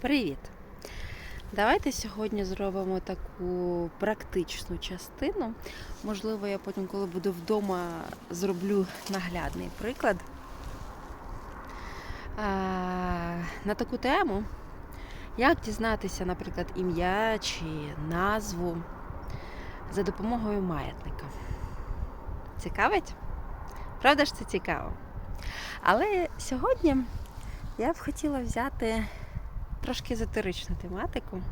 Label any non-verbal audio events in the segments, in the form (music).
Привіт! Давайте сьогодні зробимо таку практичну частину. Можливо, я потім, коли буду вдома, зроблю наглядний приклад. А, на таку тему, як дізнатися, наприклад, ім'я чи назву за допомогою маятника. Цікавить? Правда ж це цікаво? Але сьогодні я б хотіла взяти трошки езотеричну тематику.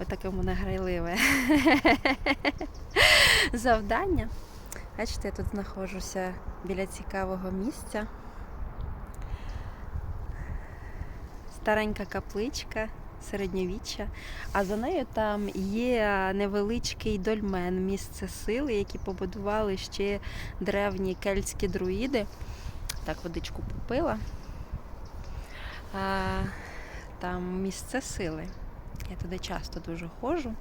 Отаке в мене грайливе завдання. Бачите, я тут знаходжуся біля цікавого місця. Старенька капличка середньовіччя, а за нею там є невеличкий дольмен, місце сили, які побудували ще древні кельтські друїди. Так, водичку попила. А, там місце сили. Я туди часто дуже ходжу.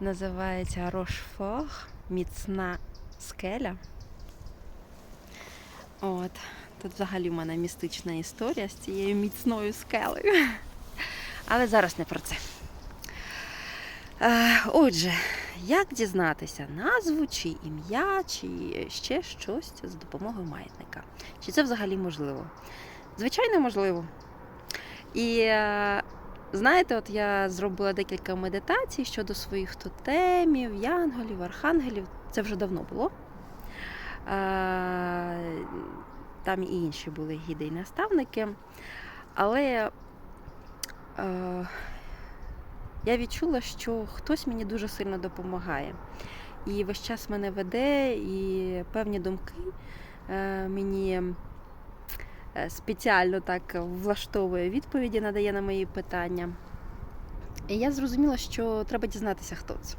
Називається Рошфог, міцна скеля. От. Тут взагалі в мене містична історія з цією міцною скелею. Але зараз не про це. Е, Отже, як дізнатися назву, чи ім'я, чи ще щось за допомогою маятника? Чи це взагалі можливо? Звичайно, можливо. І е, знаєте, от я зробила декілька медитацій щодо своїх тотемів, янголів, архангелів. Це вже давно було. Е, Там і інші були гіди і наставники. Але е, я відчула, що хтось мені дуже сильно допомагає. І весь час мене веде, і певні думки мені спеціально так влаштовує відповіді, надає на мої питання. І я зрозуміла, що треба дізнатися, хто це.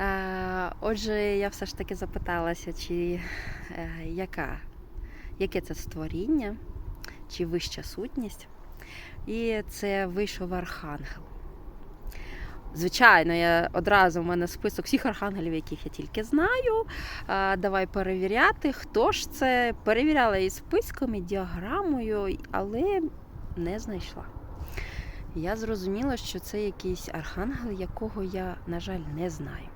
Е, Отже, я все ж таки запиталася, чи е, яка, яке це створіння, чи вища сутність. І це вийшов архангел. Звичайно, я одразу в мене список всіх архангелів, яких я тільки знаю. Давай перевіряти, хто ж це. Перевіряла і списком, і діаграмою, але не знайшла. Я зрозуміла, що це якийсь архангел, якого я, на жаль, не знаю.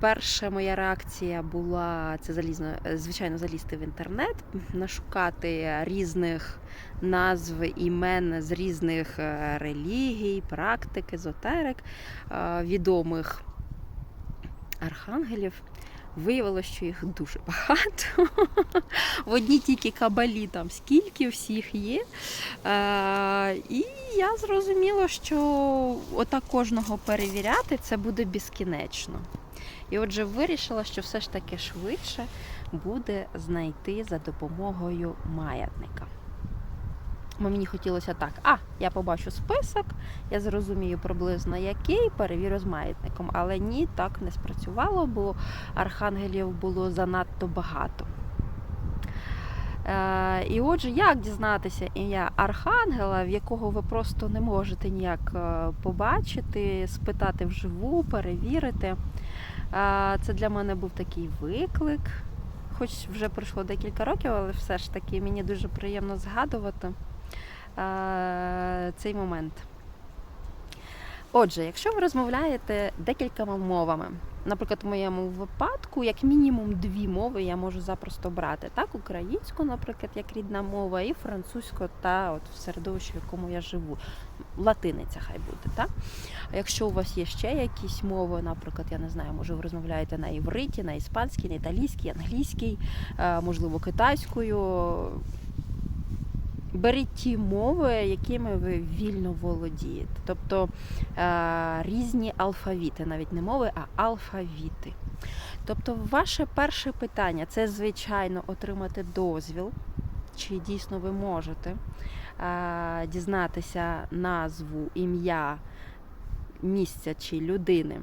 Перша моя реакція була це залізно, звичайно, залізти в інтернет, нашукати різних назв імен з різних е, релігій, практик, езотерик, е, відомих архангелів. Виявилося, що їх дуже (laughs) багато. В одній тільки кабалі там скільки всіх є. Е, І я зрозуміла, що отак кожного перевіряти це буде безкінечно. І отже, вирішила, що все ж таки швидше буде знайти за допомогою маятника. Мені хотілося так, а, я побачу список, я зрозумію приблизно який, перевірю з маятником. Але ні, так не спрацювало, бо архангелів було занадто багато. Е, і отже, як дізнатися ім'я архангела, в якого ви просто не можете ніяк е, побачити, спитати вживу, перевірити. Це для мене був такий виклик, хоч вже пройшло декілька років, але все ж таки мені дуже приємно згадувати цей момент. Отже, якщо ви розмовляєте декількома мовами, наприклад, в моєму випадку, як мінімум дві мови я можу запросто брати. Так, українську, наприклад, як рідна мова, і французьку та от в середовищі, в якому я живу. Латиниця хай буде. Так? А якщо у вас є ще якісь мови, наприклад, я не знаю, може ви розмовляєте на івриті, на іспанській, на італійській, англійській, е, можливо, китайською. Беріть ті мови, якими ви вільно володієте. Тобто е, різні алфавіти, навіть не мови, а алфавіти. Тобто, ваше перше питання це, звичайно, отримати дозвіл, чи дійсно ви можете е, дізнатися назву, ім'я місця чи людини,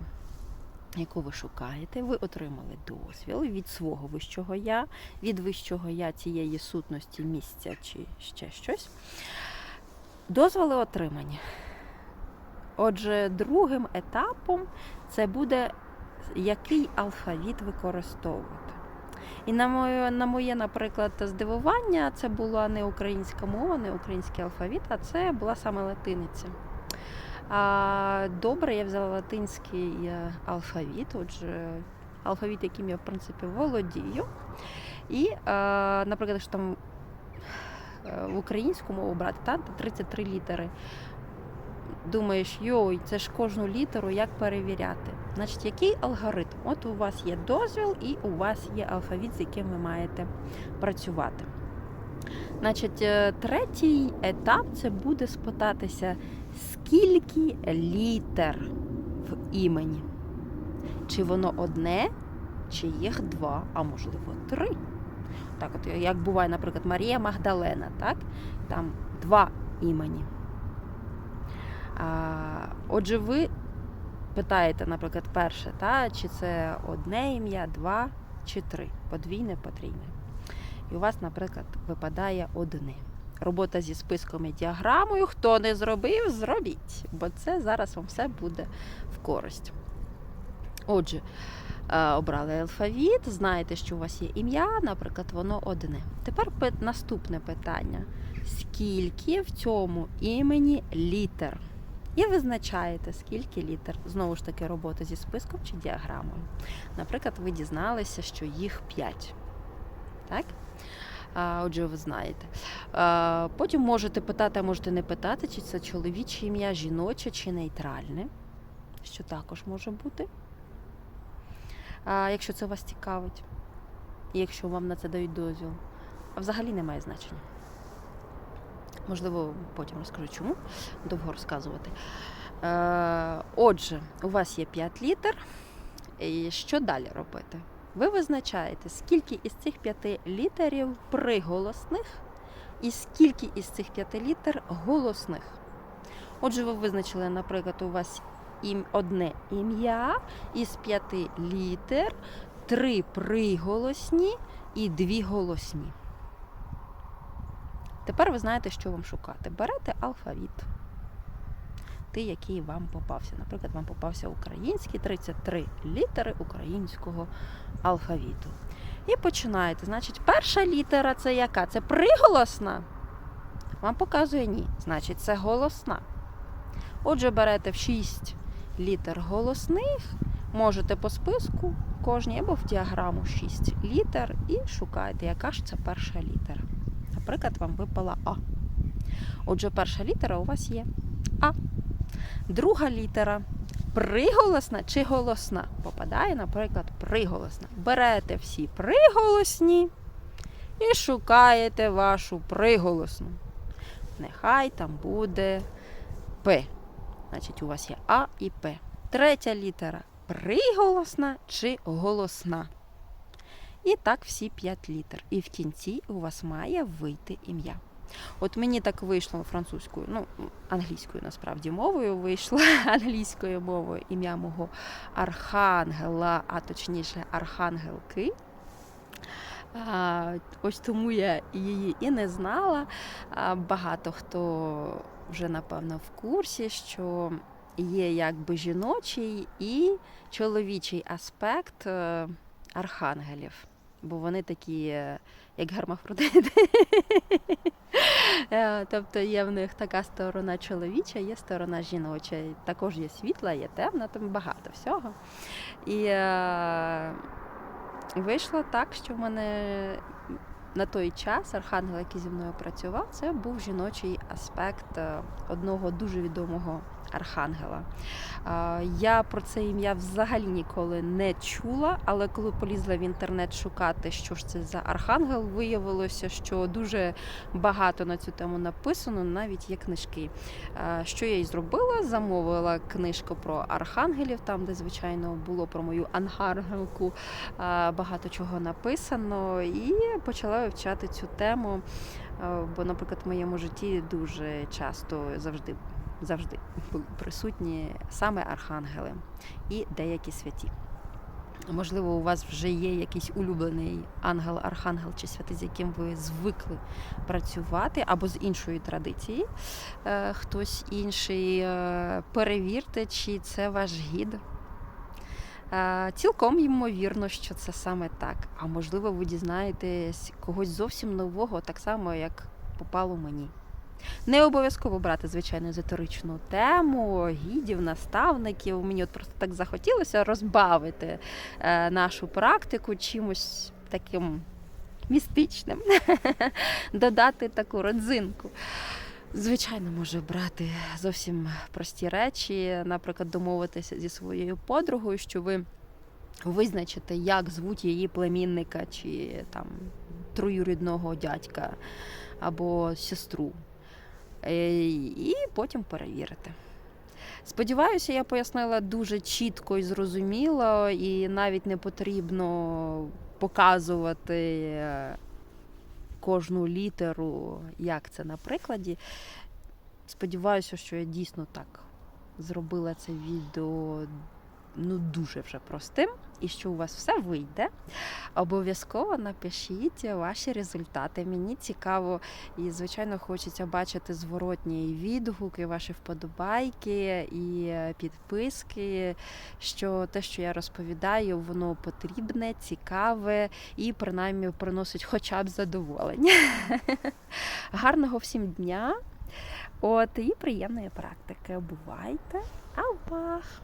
яку ви шукаєте, ви отримали дозвіл від свого вищого я, від вищого я цієї сутності місця чи ще щось. Дозволи отримані. Отже, другим етапом це буде який алфавіт використовувати. І на моє, на моє, наприклад, здивування, це була не українська мова, не український алфавіт, а це була саме латиниця. А, добре, я взяла латинський е, алфавіт, отже, алфавіт, яким я, в принципі, володію. І, е, наприклад, якщо там е, в українську мову брати, та, 33 літери. Думаєш, йой, це ж кожну літеру як перевіряти. Значить, який алгоритм? От у вас є дозвіл і у вас є алфавіт, з яким ви маєте працювати. Значить, е, третій етап це буде спитатися, скільки літер в імені. Чи воно одне, чи їх два, а можливо три. Так, от як буває, наприклад, Марія Магдалена, так? Там два імені. Отже, ви питаєте, наприклад, перше, та, чи це одне ім'я, два чи три, подвійне, потрійне. І у вас, наприклад, випадає одне. Робота зі списком і діаграмою. Хто не зробив, зробіть, бо це зараз вам все буде в користь. Отже, е, обрали алфавіт, знаєте, що у вас є ім'я, наприклад, воно одне. Тепер наступне питання: скільки в цьому імені літер? І визначаєте, скільки літер. Знову ж таки, робота зі списком чи діаграмою. Наприклад, ви дізналися, що їх 5. Так? Отже, ви знаєте. Потім можете питати, а можете не питати, чи це чоловіче ім'я, жіноче чи нейтральне, що також може бути. Якщо це вас цікавить, якщо вам на це дають дозвіл, а взагалі немає значення. Можливо, потім розкажу чому. Довго розказувати. Е, Отже, у вас є 5 літер. І що далі робити? Ви визначаєте, скільки із цих п'яти літерів приголосних і скільки із цих п'яти літер голосних. Отже, ви визначили, наприклад, у вас одне ім'я із п'яти літер, три приголосні і дві голосні. Тепер ви знаєте, що вам шукати. Берете алфавіт. Той, який вам попався. Наприклад, вам попався український 33 літери українського алфавіту. І починаєте. Значить, перша літера це яка? Це приголосна? Вам показує ні. Значить, це голосна. Отже, берете в 6 літер голосних, можете по списку кожній або в діаграму 6 літер і шукаєте, яка ж це перша літера. Наприклад, вам випала А. Отже, перша літера у вас є А. Друга літера приголосна чи голосна? Попадає, наприклад, приголосна. Берете всі приголосні і шукаєте вашу приголосну. Нехай там буде П. Значить, у вас є А і П. Третя літера приголосна чи голосна. І так всі 5 літер. І в кінці у вас має вийти ім'я. От мені так вийшло французькою, ну, англійською насправді мовою вийшло (laughs) англійською мовою ім'я мого архангела, а точніше архангелки. А, ось тому я її і не знала. А, багато хто вже, напевно, в курсі, що є якби жіночий і чоловічий аспект е, архангелів. Бо вони такі, е, як гермафродити. (laughs) Е, Тобто є в них така сторона чоловіча, є сторона жіноча. Також є світла, є темна, там багато всього. І е, вийшло так, що в мене на той час архангел, який зі мною працював, це був жіночий аспект одного дуже відомого архангела. Я про це ім'я взагалі ніколи не чула, але коли полізла в інтернет шукати, що ж це за архангел, виявилося, що дуже багато на цю тему написано, навіть є книжки. Що я і зробила? Замовила книжку про архангелів, там, де, звичайно, було про мою ангаргелку багато чого написано, і почала вивчати цю тему. Бо, наприклад, в моєму житті дуже часто завжди. Завжди присутні саме архангели і деякі святі. Можливо, у вас вже є якийсь улюблений ангел, архангел чи святий, з яким ви звикли працювати, або з іншої традиції. Е, Хтось інший. Е, Перевірте, чи це ваш гід. Е, Цілком ймовірно, що це саме так. А можливо, ви дізнаєтесь когось зовсім нового, так само, як попало мені. Не обов'язково брати, звичайно, езотеричну тему, гідів, наставників. Мені от просто так захотілося розбавити е, нашу практику чимось таким містичним, (laughs) додати таку родзинку. Звичайно, може брати зовсім прості речі, наприклад, домовитися зі своєю подругою, що ви визначите, як звуть її племінника чи там троюрідного дядька або сестру. Е, І потім перевірити. Сподіваюся, я пояснила дуже чітко і зрозуміло, і навіть не потрібно показувати е, кожну літеру, як це на прикладі. Сподіваюся, що я дійсно так зробила це відео ну, дуже вже простим, і що у вас все вийде. Обов'язково напишіть ваші результати. Мені цікаво, і, звичайно, хочеться бачити зворотні відгуки, ваші вподобайки і підписки, що те, що я розповідаю, воно потрібне, цікаве і принаймні приносить хоча б задоволення. (laughs) Гарного всім дня! От і приємної практики. Бувайте! Авбах!